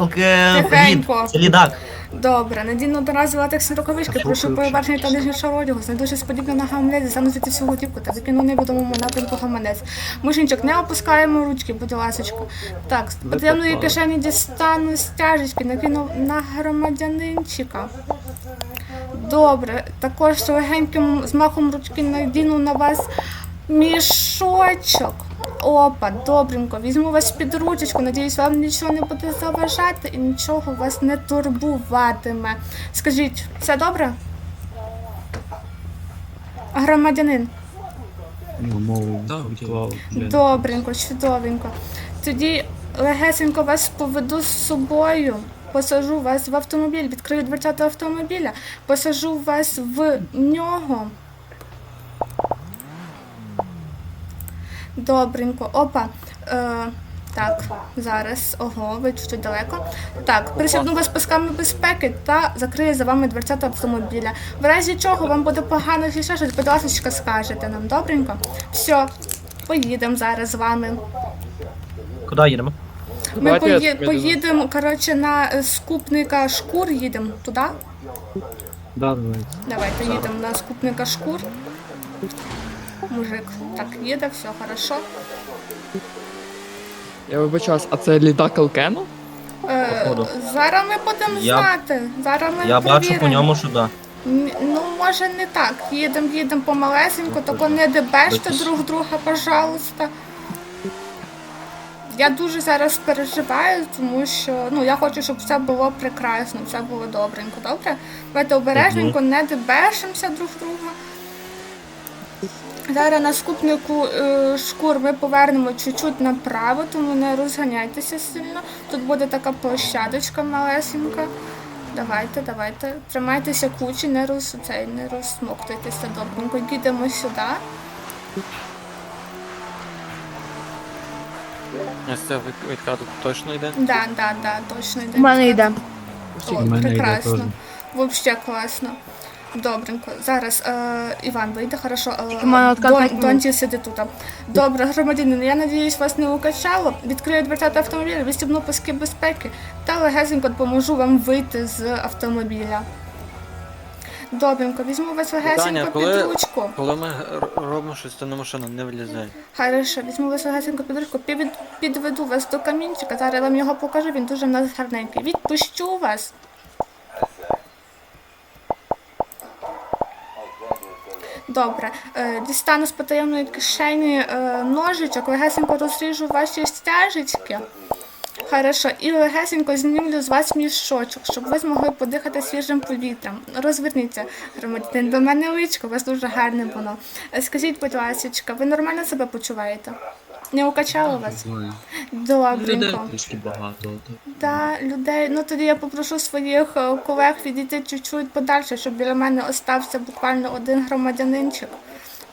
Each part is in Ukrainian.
ЛК Тихенько. Це лідак. Добре, надійно одноразова текстні рукавички, Слухаю, прошу вчитель. поверхні та нижній шар одягу, знайду щось подібне на гаманець, заносити всю готівку та закину невідомому напрямку гаманець. Мишенчик, не опускаємо ручки, будь ласочка. Так, з потаємної кишені дістану стяжечки, накину на громадянинчика. Добре, також легеньким змахом ручки надіну на вас мішочок. Опа, добренько. Візьму вас під ручечку. Надіюсь, вам нічого не буде заважати і нічого вас не турбуватиме. Скажіть, все добре? Громадянин. Ну, мову відклав. Добренько, чудовенько. Тоді легесенько вас поведу з собою. Посажу вас в автомобіль, відкрию дверцята автомобіля, посажу вас в нього. Добренько. Опа. Е, так, зараз. Ого, ви чуть далеко. Так, присягну вас пасками безпеки та закрию за вами дверцята автомобіля. В разі чого вам буде погано чи ще щось, будь ласка, скажете нам, добренько? Все, поїдемо зараз з вами. Куди їдемо? Ми Давайте я пої- тобі поїдемо, коротше, на е, скупника шкур їдемо туди. Да, давайте. Давайте їдемо на скупника шкур. Мужик, так, їде, все хорошо. Я вибачаюсь, а це лідак Алкену? Е, Походу. зараз ми будемо Я- знати. Зараз ми Я бачу по перевіримо. ньому, що да. Ну, може не так. Їдемо, їдемо помалесенько, тако не дебеште друг друга, пожалуйста. Я дуже зараз переживаю, тому що ну я хочу, щоб все було прекрасно, все було добренько, добре? Давайте обережненько, не дебешимося друг друга. Зараз на скупнику е, шкур ми повернемо чуть-чуть направо, тому не розганяйтеся сильно. Тут буде така площадочка малесенька. Давайте, давайте. Тримайтеся кучі, не роз цей, не розсмоктуйтеся добренько. Їдемо сюди. Ось це від- точно йде? Да, да, да, точно йде. У мене йде. О, прекрасно. Вообще класно. Добренько. Зараз е, Іван вийде, хорошо. Е, Дон. Донті сидить тут. Добре, громадянин, я надіюсь, вас не укачало. Відкрию дверцята автомобіля, відстібну паски безпеки та легесенько допоможу вам вийти з автомобіля. Добренько, візьму вас легесенько під коли- ручку. Коли ми р- робимо щось, то на машину не влізай. Хорошо, візьму вас легесенько під ручку, під, підведу вас до камінчика, зараз вам його покажу, він дуже в нас гарненький. Відпущу вас. Добре, е, дістану з потаємної кишені е, ножичок, легесенько розріжу ваші стяжечки. Хорошо, і легесенько знімлю з вас мішочок, щоб ви змогли подихати свіжим повітрям. Розверніться, громадянин, до мене личко, у вас дуже гарне воно. Е, Скажіть, будь ласка, ви нормально себе почуваєте? Не укачало вас? Знаю. Людей Добренько. багато. людей. Ну тоді я попрошу своїх е, колег відійти чуть-чуть подальше, щоб біля мене остався буквально один громадянинчик.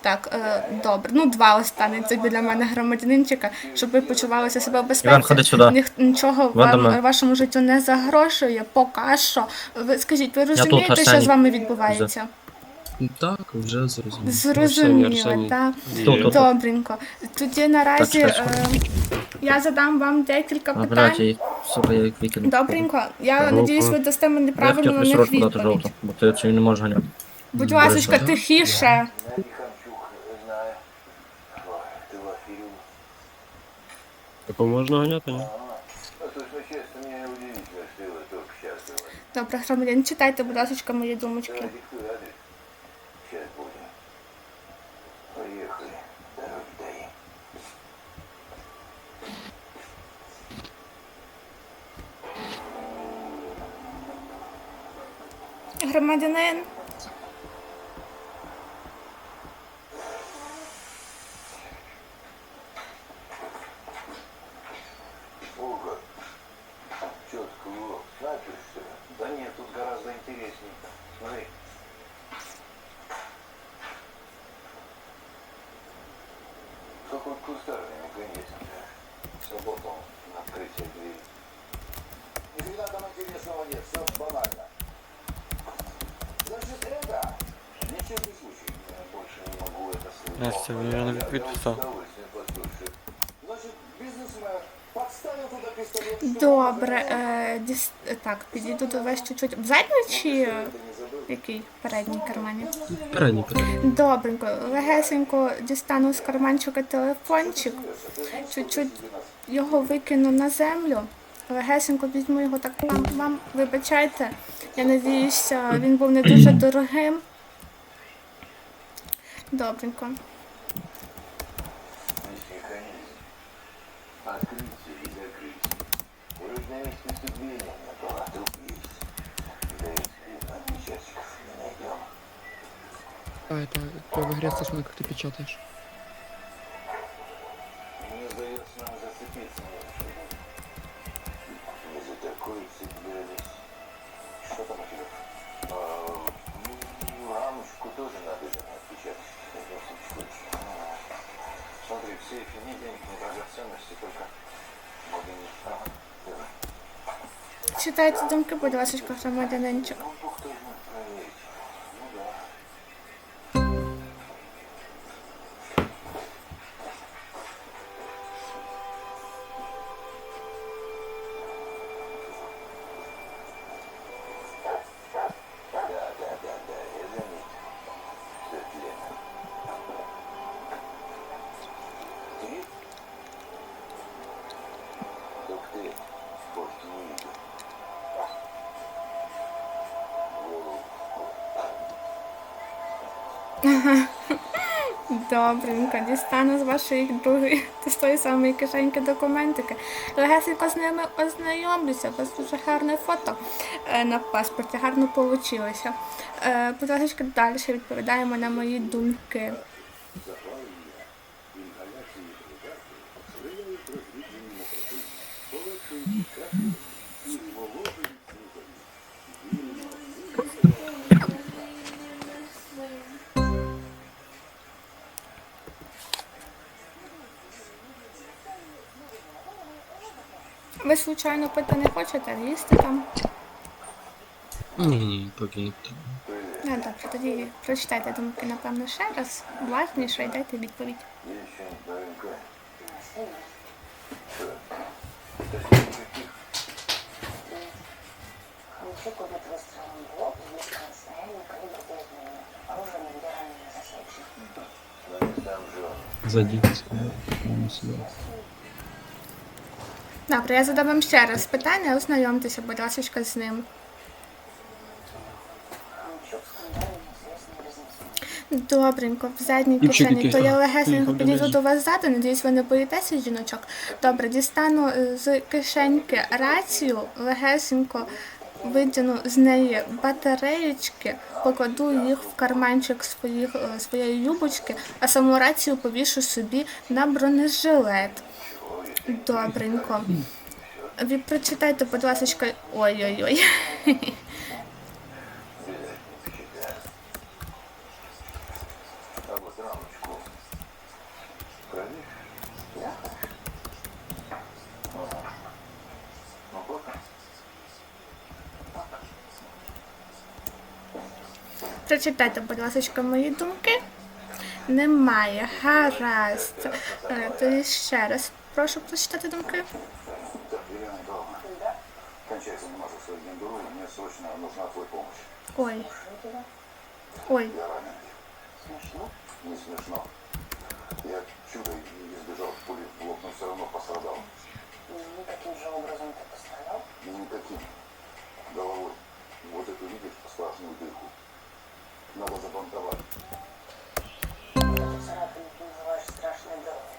Так, е, добре. Ну, два останеться біля мене громадянинчика, щоб ви почувалися себе в безпеці. Іван, ходи сюди. Ніх, нічого до вам мене. вашому життю не загрошує, поки що. Ви скажіть, ви розумієте, що Арсеній. з вами відбувається? Ну так, вже зрозуміло. Зрозуміло, Арсеній. так. Добренько. Тоді наразі Так, е, я задам вам декілька А, питань. блядь, я їх, сука, я їх викину. Добренько, я Руку. надіюсь, ви дасте мені Я правильно хотів на них срочку дати відповідь. жовту, бо ти це не можеш ганяти. Будь Добре, ласка, тихіше. Тако можна ганяти, ні? Добре, громадян, читайте, будь ласка, мої думочки. Відписав. Бизнесмен Подставил туда пистолет. Добре, е, діс... так, підійду до вас чуть-чуть. В задній чи який передній кармані? Передній, передній. Добренько, легесенько дістану з карманчика телефончик, чуть-чуть його викину на землю. Легесенько візьму його так вам, вам вибачайте. Я надіюся, він був не дуже дорогим. Добренько. А это в игре слышно, как ты печатаешь. Читайте думки, будь ласка, громадянинчик. Добренько, дістану з вашої другої з тої самої кишеньки документики. Легесенько з ними ознайомлюся. У вас дуже гарне фото е, на паспорті, гарно вийшло. Будь далі відповідаємо на мої думки. Ви, звичайно, пити не хочете, їсти там. Ні, ні, поки ні. Ну, добре, тоді прочитайте думки, напевно, ще раз. Уважніше і дайте відповідь. Еще не новенькая. Добре, я задам вам ще раз питання, ознайомтеся, будь ласка, з ним. Добренько, в задній кишені. То я легесенько підійду до вас ззаду, надіюсь, ви не боїтеся жіночок. Добре, дістану е, з кишеньки рацію, легесенько витягну з неї батареєчки, покладу їх в карманчик своїх, е, своєї юбочки, а саму рацію повішу собі на бронежилет. Добренько. Ви прочитайте, будь ласка, ой-ой-ой. Прочитайте, будь ласка, мої думки. Немає. Гаразд. Е, Тоді ще раз прошу прочитати думки. Так, Елена Николаевна. Кончай заниматься своей гендурой, мне срочно нужна твоя помощь. Ой. Ой. Я ранен. Смешно? Не смешно. Я чудо избежал пули в лоб, но все равно пострадал. Ну, каким же образом ты пострадал? Никаким. Головой. Вот эту видишь сплошную дырку. Надо забантовать. Вот эту царапину ты называешь страшной дырой.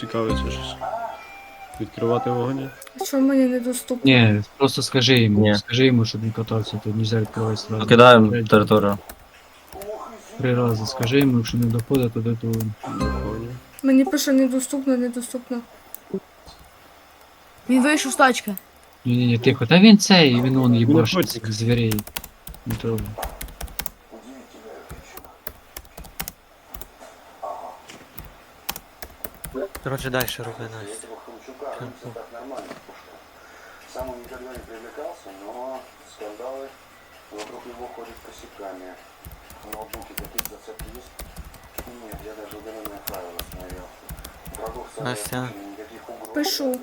Цікавиться щось. Відкривати вогонь? Що мені недоступно? Ні, просто скажи йому, Ні. скажи йому, щоб він катався, то нельзя відкривати сразу. Покидаємо територію. Три рази. Скажи йому, якщо не доходить, то де то Вогонь. Мені пише недоступно, недоступно. Він вийшов з тачки. Ні, ні, ні, тихо. Та він цей, він он їбаш котик. цих звірей. Не трогай. Коротше, далі роби Настя. Этого Хомчука раньше так нормально пушил. Сам он никогда не привлекался, но скандалы вокруг него ходят косяками. В ноутбуке такие зацепки есть? Нет, я даже удаленные файлы установил. Врагов в Настя. сообщении никаких угроз. Пишу.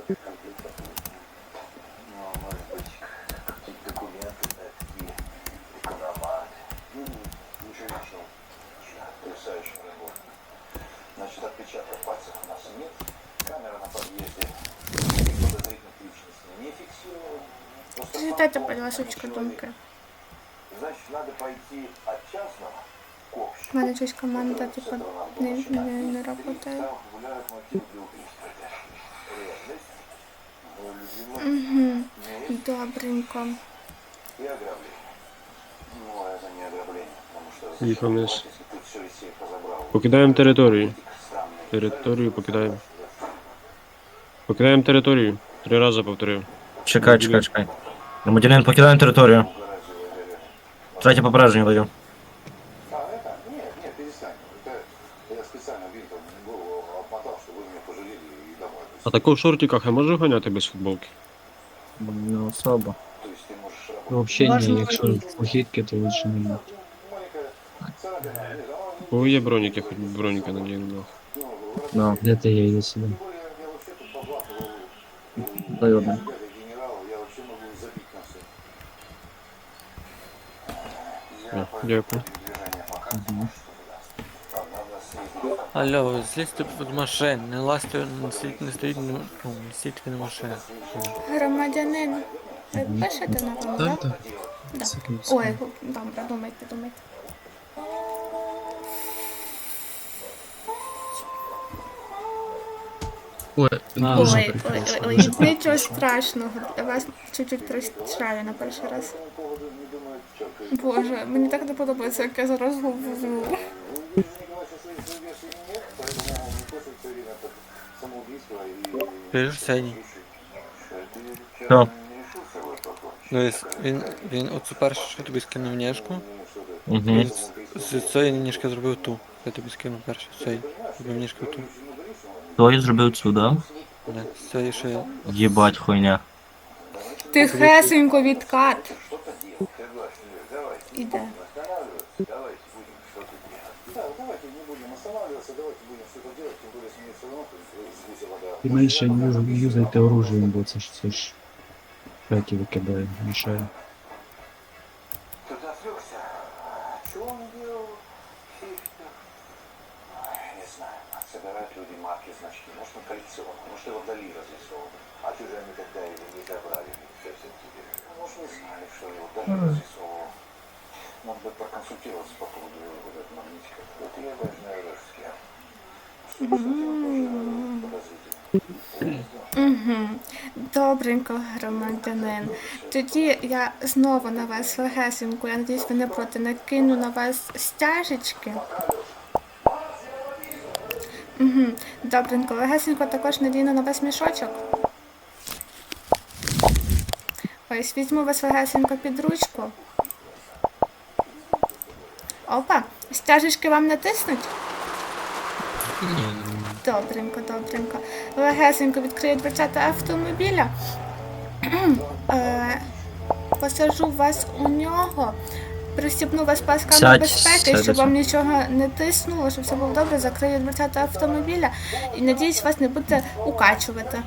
Просто Читайте, факт будь ласка, человека. думки. Значит, надо пойти от частного к У общему. мене щось команда, типу, не, не, не работає. Там гуляют мотивы для убийства. Ревность, любимость, Угу. месть Добренько. и ограбление. Ну, а это не ограбление, потому что Їхав зачем вниз. воровать, если ты все из сейфа забрал? Покидаємо територію. Странные. Територію покидаємо. Покидаємо територію. Три рази повторив. Чекай, чекай, чекай. Громадянин, покидаємо територію. Третє попередження даю. А, это? Нет, нет, перестань. Это я специально винтом голову обмотал, чтобы вы меня пожалели и домой. А тако в шортиках я можу ганяти без футболки? Не особо. То есть ты можешь работать. Ну, взагалі ні, Важливо. якщо похитки, то лучше не йти. Моника, царапина, не знаю, О, є броніки, хоч би броніка надіну. нахуй. ну, Ну, Де ти є, йди сюди. Тем более, я вообще тут поблатывал дай одну. ребята Дякую. съездить. Алло, злізьте від машин, не лазьте, не стоїть, не стоїть, ну, не стійте на машинах. Громадянин, ви пишете на вам, так? так. Да. Ой, добре, думайте, думайте. Ой, Ой, ой, ой, ой, нічого страшного. Вас чуть-чуть прощаю на перший раз. Боже, мені так не подобається, як я зараз говорю. Вы видите, Николай со своей своей версии нет, поэтому мне кажется, все время это самоубийство и... Пишеш синій. Ты Що? не решил с собой покончить? Ну, ось він, він оцю першу, що тобі скинув ніжку, Угу. він з, з цієї ніжки зробив ту. Я тобі скинув першу, з цієї. Зробив ніжку ту. Хто я зробив цю, да? Да, з цієї, що я... Єбать хуйня. Тихесенько відкат. Іде. Давайте будем что-то делать. Да, давайте не будем останавливаться, давайте будем что-то делать, тем более с ней все равно здесь вода. І менше юз- юзайте оружієм, бо це ж це ж шаки викидає, мішає. Угу. Добренько, громадянин. Тоді я знову на вас легесенько, я надіюсь, ви не проти, накину на вас стяжечки. Угу. Добренько, легесенько також надіну на вас мішочок. Ось візьму вас легесенько під ручку. Опа, стяжечки вам натиснуть? Добренько, добренько. Легесенько відкрию дверцята автомобіля. Е, Посажу вас у нього. Пристібну вас пасками Сядь, безпеки, сядь, щоб вам сядь. нічого не тиснуло, щоб все було добре, закрию дверцята автомобіля і надіюсь, вас не буде укачувати.